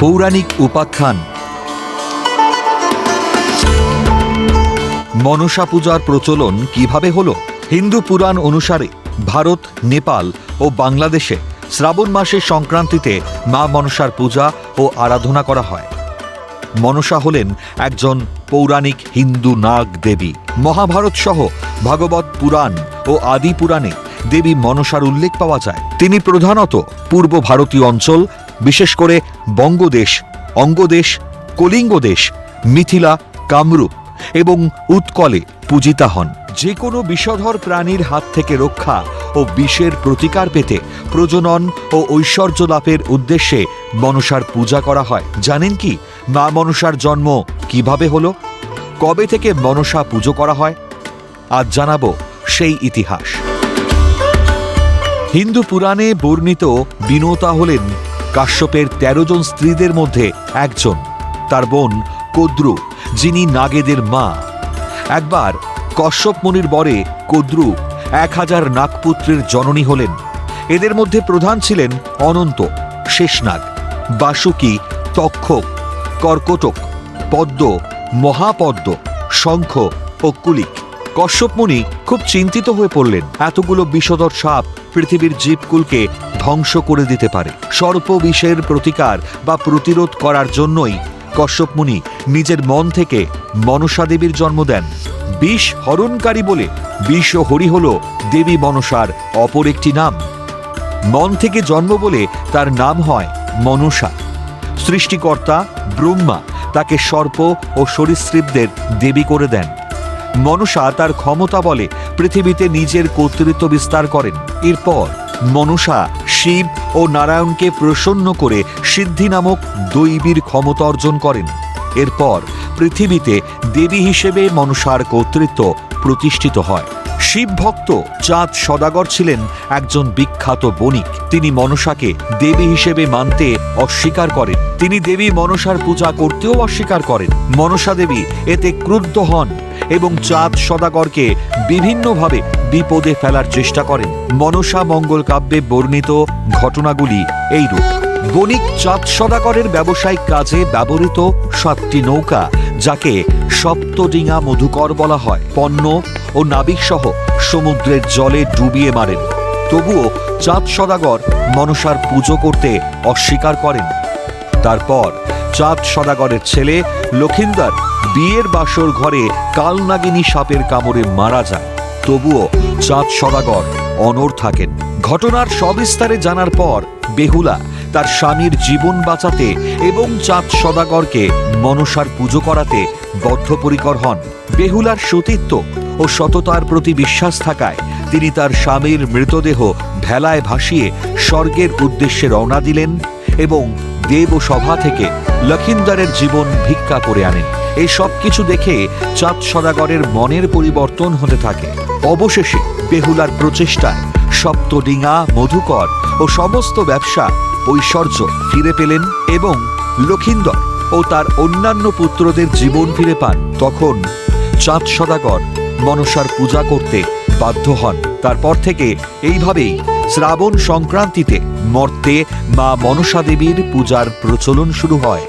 পৌরাণিক উপাখ্যান। মনসা পূজার প্রচলন কীভাবে হলো? হিন্দু পুরাণ অনুসারে ভারত, নেপাল ও বাংলাদেশে শ্রাবণ মাসের সংক্রান্তিতে মা মনসার পূজা ও আরাধনা করা হয়। মনসা হলেন একজন পৌরাণিক হিন্দু নাগ দেবী। মহাভারত সহ ভাগবত পুরাণ ও আদি পুরাণে দেবী মনসার উল্লেখ পাওয়া যায়। তিনি প্রধানত পূর্ব ভারতীয় অঞ্চল বিশেষ করে বঙ্গদেশ, অঙ্গদেশ কলিঙ্গ দেশ মিথিলা, কামরূপ এবং উৎকলে পূজিতা হন। যে কোনো বিষধর প্রাণীর হাত থেকে রক্ষা ও বিষের প্রতিকার পেতে প্রজনন ও ঐশ্বর্য লাভের উদ্দেশ্যে মনসার পূজা করা হয়। জানেন কি? মা মনসার জন্ম কীভাবে হলো? কবে থেকে মনসা পুজো করা হয়? আজ জানাব সেই ইতিহাস। হিন্দু পুরাণে বর্ণিত বিনতা হলেন কাশ্যপের তেরো জন স্ত্রীদের মধ্যে একজন, তার বোন কদ্রু, যিনি নাগেদের মা। একবার কশ্যপ মুনির বরে কদ্রু এক হাজার নাগপুত্রের জননী হলেন। এদের মধ্যে প্রধান ছিলেন অনন্ত, শেষনাগ, বাসুকি তক্ষক কর্কটক, পদ্ম, মহাপদ্ম, শঙ্খ ও কুলিক। কশ্যপ মুনি খুব চিন্তিত হয়ে পড়লেন। এতগুলো বিষধর সাপ পৃথিবীর জীবকুলকে ধ্বংস করে দিতে পারে। সর্প বিষের প্রতিকার বা প্রতিরোধ করার জন্যই কশ্যপ মুনি নিজের মন থেকে মনসা দেবীর জন্ম দেন। বিষ হরণকারী বলে বিষ ও হরি হল দেবী মনসার অপর একটি নাম। মন থেকে জন্ম বলে তার নাম হয় মনসা। সৃষ্টিকর্তা ব্রহ্মা তাকে সর্প ও সরীসৃপদের দেবী করে দেন। মনসা তার ক্ষমতা বলে পৃথিবীতে নিজের কর্তৃত্ব বিস্তার করেন। এরপর মনসা শিব ও নারায়ণকে প্রসন্ন করে সিদ্ধি নামক দৈবীর ক্ষমতা অর্জন করেন। এরপর পৃথিবীতে দেবী হিসেবে মনসার কর্তৃত্ব প্রতিষ্ঠিত হয়। শিব ভক্ত চাঁদ সদাগর ছিলেন একজন বিখ্যাত বণিক। তিনি মনসাকে দেবী হিসেবে মানতে অস্বীকার করেন। তিনি দেবী মনসার পূজা করতেও অস্বীকার করেন। মনসা দেবী এতে ক্রুদ্ধ হন এবং চাঁদ সদাগরকে বিভিন্নভাবে বিপদে ফেলার চেষ্টা করেন। মনসা মঙ্গল কাব্যে বর্ণিত ঘটনাগুলি এইরূপ। বণিক চাঁদ সদাগরের ব্যবসায়িক কাজে ব্যবহৃত সাতটি নৌকা, যাকে সপ্তডিঙা মধুকর বলা হয়। পণ্য ও নাবিক সহ সমুদ্রের জলে ডুবিয়ে মারেন। তবুও চাঁদ সদাগর মনসার পুজো করতে অস্বীকার করেন। তারপর চাঁদ সদাগরের ছেলে লক্ষিন্দর বিয়ের বাসর ঘরে কালনাগিনী সাপের কামড়ে মারা যায়। তবুও চাঁদ সদাগর অনর থাকেন। ঘটনার সবিস্তারে জানার পর বেহুলা তার স্বামীর জীবন বাঁচাতে এবং চাঁদ সদাগরকে মনসার পুজো করাতে বদ্ধপরিকর হন। বেহুলার সতীত্ব ও সততার প্রতি বিশ্বাস থাকায় তিনি তার স্বামীর মৃতদেহ ভেলায় ভাসিয়ে স্বর্গের উদ্দেশ্যে রওনা দিলেন এবং দেব সভা থেকে লক্ষিন্দরের জীবন ভিক্ষা করে আনেন। এই সব কিছু দেখে চাঁদ সদাগরের মনের পরিবর্তন হতে থাকে। অবশেষে বেহুলার প্রচেষ্টায় সপ্তডিঙা, মধুকর ও সমস্ত ব্যবসা ঐশ্বর্য ফিরে পেলেন এবং লক্ষিন্দর ও তার অন্যান্য পুত্রদের জীবন ফিরে পান। তখন চাঁদ সদাগর মনসার পূজা করতে বাধ্য হন। তারপর থেকে এইভাবেই শ্রাবণ সংক্রান্তিতে মর্তে মা মনসা দেবীর পূজার প্রচলন শুরু হয়।